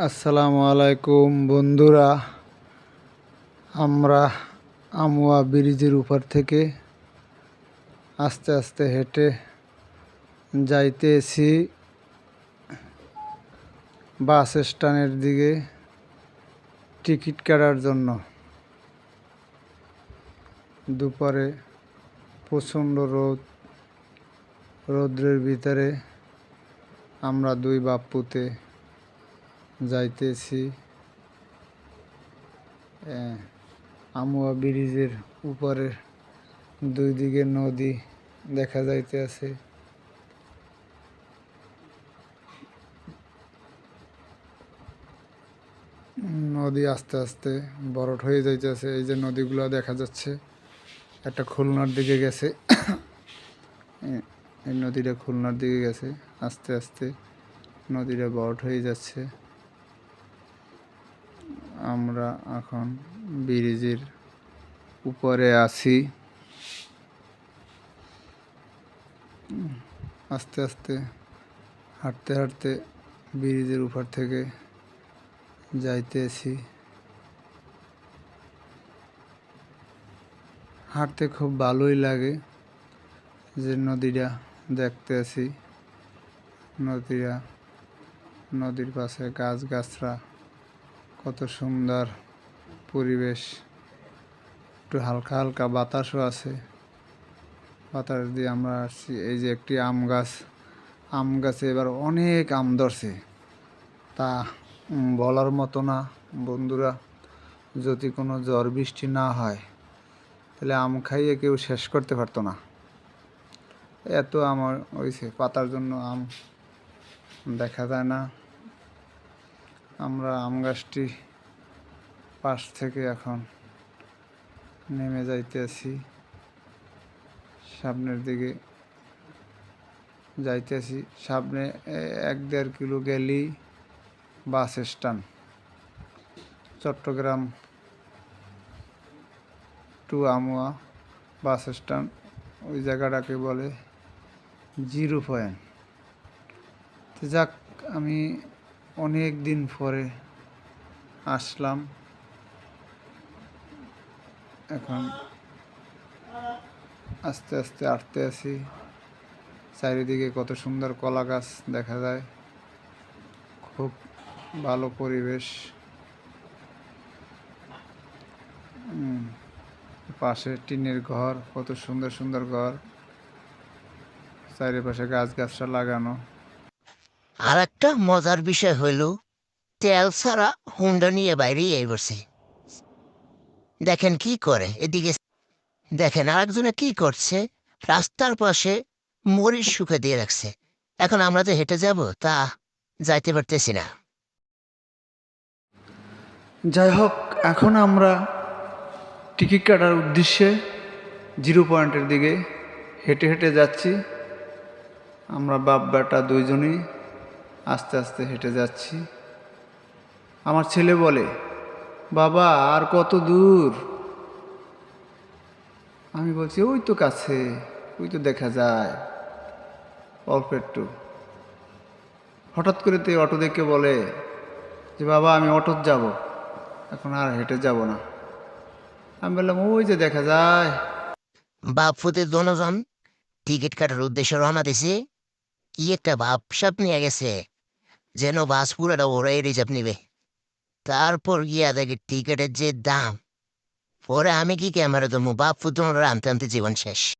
আসসালামু আলাইকুম বন্ধুরা। আমরা আমুয়া ব্রিজের উপর থেকে আস্তে আস্তে হেঁটে যাইতেছি। বাস স্ট্যান্ডের দিকে টিকিট কাটার জন্য। দুপুরে প্রচণ্ড রোদ। রৌদ্রের ভিতরে আমরা দুই বাপ্পুতে যাইতেছি। আমুয়া ব্রিজের উপরে দুই দিকে নদী দেখা যাইতে আছে নদী আস্তে আস্তে বরট হয়ে যাইতেছে, এই যে নদীগুলো দেখা যাচ্ছে। একটা খুলনার দিকে গেছে। এই নদীটা খুলনার দিকে গেছে, আস্তে আস্তে নদীটা বরট হয়ে যাচ্ছে। আমরা এখন ব্রিজের উপরে আছি। আস্তে আস্তে হাঁটতে হাঁটতে ব্রিজের উপর থেকে যাইতেছি। হাঁটতে খুব ভালোই লাগে যে নদীটা দেখতে আছি নদীরা, নদীর পাশে গাছ গাছরা কত সুন্দর পরিবেশ। একটু হালকা হালকা বাতাসও আছে। বাতাস দিয়ে আমরা আসছি। এই যে একটি আম গাছ। আম গাছে এবার অনেক আম ধরছে। তা বলার মতো না, বন্ধুরা। যদি কোনো ঝড় বৃষ্টি না হয়, তাহলে আম খাইয়ে কেউ শেষ করতে পারতো না। এত আমার হয়েছে পাতার জন্য আম দেখা যায় না। আমরা আম গাছটি পাশ থেকে এখন নেমে যাইতেছি সামনের দিকে যাইতেছি সামনে এক দেড় কিলো গেলেই bus stand. Chattogram to Amua bus stand, ওই জায়গাটাকে বলে জিরো পয়েন্ট। যাক, আমি অনেক দিন পরে আসলাম। এখন আস্তে আস্তে আটতে আসি চারিদিকে কত সুন্দর কলা গাছ দেখা যায়। খুব ভালো পরিবেশ। পাশে টিনের ঘর, কত সুন্দর সুন্দর ঘর। চারিপাশে গাছ গাছটা লাগানো। আর একটা মজার বিষয় হইল, তেল ছাড়া হুন্ডা নিয়ে বাইরে বসে দেখেন কি করে, এদিকে দেখেন আরেকজনে কি করছে, রাস্তার পাশে মরিচ শুকে দিয়ে রাখছে। এখন আমরা তো হেঁটে যাব, তা যাইতে পারতেছি না। যাই হোক, এখন আমরা টিকিট কাটার উদ্দেশ্যে জিরো পয়েন্টের দিকে হেঁটে হেঁটে যাচ্ছি। আমরা বাপ বেটা দুইজনই আস্তে আস্তে হেঁটে যাচ্ছি। আমার ছেলে বলে, বাবা, আর কত দূর? আমি বলছি, ওই তো কাছে, ওই তো দেখা যায়। অল্প একটু। হঠাৎ করে তো অটো দেখে বলে যে, বাবা, আমি অটোত যাব, এখন আর হেঁটে যাব না। আমি বললাম, ওই যে দেখা যায়। বাপ বাপফুতে দনজন টিকিট কাটার উদ্দেশ্যে রওনা দিছে। কি একটা ভাবসাপ নিয়ে গেছে। যেন বাস পুরাটা ওরাই রিজার্ভ নিবে। তারপর গিয়া দেখে টিকিটের যে দাম, পরে আমি কি ক্যামেরা দেবো বাপ ফুতুন আনতে জীবন শেষ।